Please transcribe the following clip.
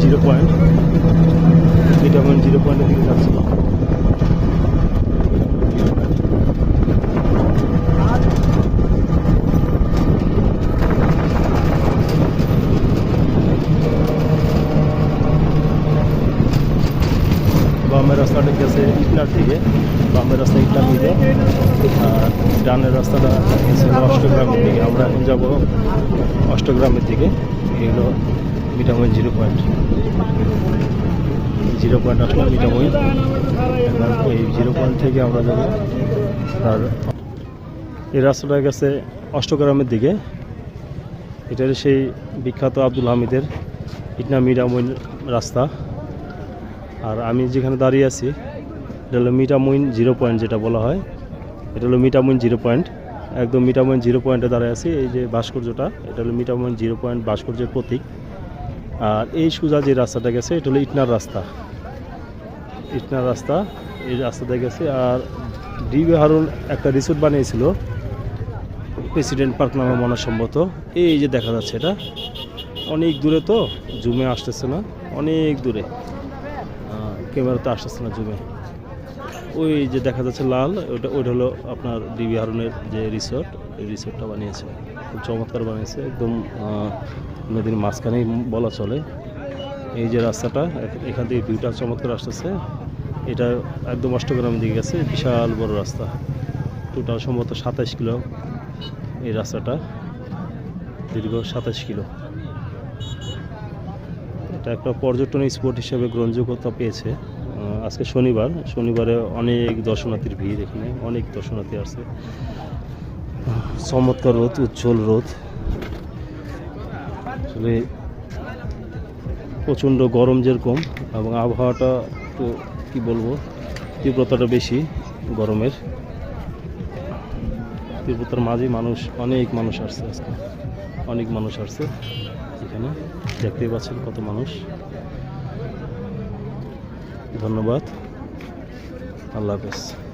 Zero point. মিটা point zero পয়েন্টের দিকে যাচ্ছিল বামের রাস্তাটা গেছে ইটনার দিকে। বামের রাস্তা ইটনার দিকে আর ডানের রাস্তাটা গেছে অষ্টগ্রামের দিকে। আমরা এখন যাব অষ্টগ্রামের দিকে। এগুলো Mithamain zero point. Zero point আসলে এবার এই জিরো পয়েন্ট থেকে আমরা যাব তার এই রাস্তাটা গেছে অষ্টগ্রামের দিকে। এটা হলো সেই বিখ্যাত আব্দুল হামিদের ইটনা মিটামইন রাস্তা। আর আমি যেখানে দাঁড়িয়ে আছি, এটা হলো মিটামুইন জিরো পয়েন্ট যেটা বলা হয়। এটা হলো মিটামুইন জিরো পয়েন্ট। একদম মিটামুইন জিরো পয়েন্টে দাঁড়িয়ে আছি। এই যে ভাস্কর্যটা, এটা হলো মিটামুইন জিরো পয়েন্ট ভাস্কর্যের প্রতীক। আর এই সোজা যে রাস্তাটা গেছে, এটা হলো ইটনার রাস্তা। ইটনার রাস্তা, এই রাস্তাতে গেছে, আর ডিবি হারুন একটা রিসোর্ট বানিয়েছিল, প্রেসিডেন্ট পার্ক নামে মনে মনসম্মত এই যে দেখা যাচ্ছে এটা, অনেক দূরে তো, জুমে আসতেছে না, অনেক দূরে। ক্যামেরাতে আসতেছে না জুমে। ওই যে দেখা যাচ্ছে লাল ওটা ওইটা হলো আপনার ডিবি হারুনের যে রিসোর্ট এই রিসোর্টটা বানিয়েছে। খুব চমৎকার বানিয়েছে একদম নদীর মাঝখানেই বলা চলে। এই যে রাস্তাটা এখান থেকে ভিউটা চমৎকার আসতেছে। এটা একদম অষ্টগ্রামের দিকে গেছে, বিশাল বড় রাস্তা। টোটাল সম্ভবত সাতাইশ কিলো এই রাস্তাটা। দীর্ঘ সাতাইশ কিলো। এটা একটা পর্যটন স্পট হিসেবে গ্রহণযোগ্যতা পেয়েছে। আজকে শনিবার। শনিবারে অনেক দর্শনার্থীর ভিড় এখানে, অনেক দর্শনার্থী আসছে। চমৎকার রোদ, উজ্জ্বল রোদ। আসলে প্রচণ্ড গরম যেরকম, এবং আবহাওয়াটা তো কী বলব, তীব্রতাটা বেশি গরমের। তীব্রতার মাঝে মানুষ, অনেক মানুষ আসছে আজকে। অনেক মানুষ আসছে এখানে। দেখতেই পাচ্ছেন কত মানুষ। ধন্যবাদ। আল্লাহ হাফেজ।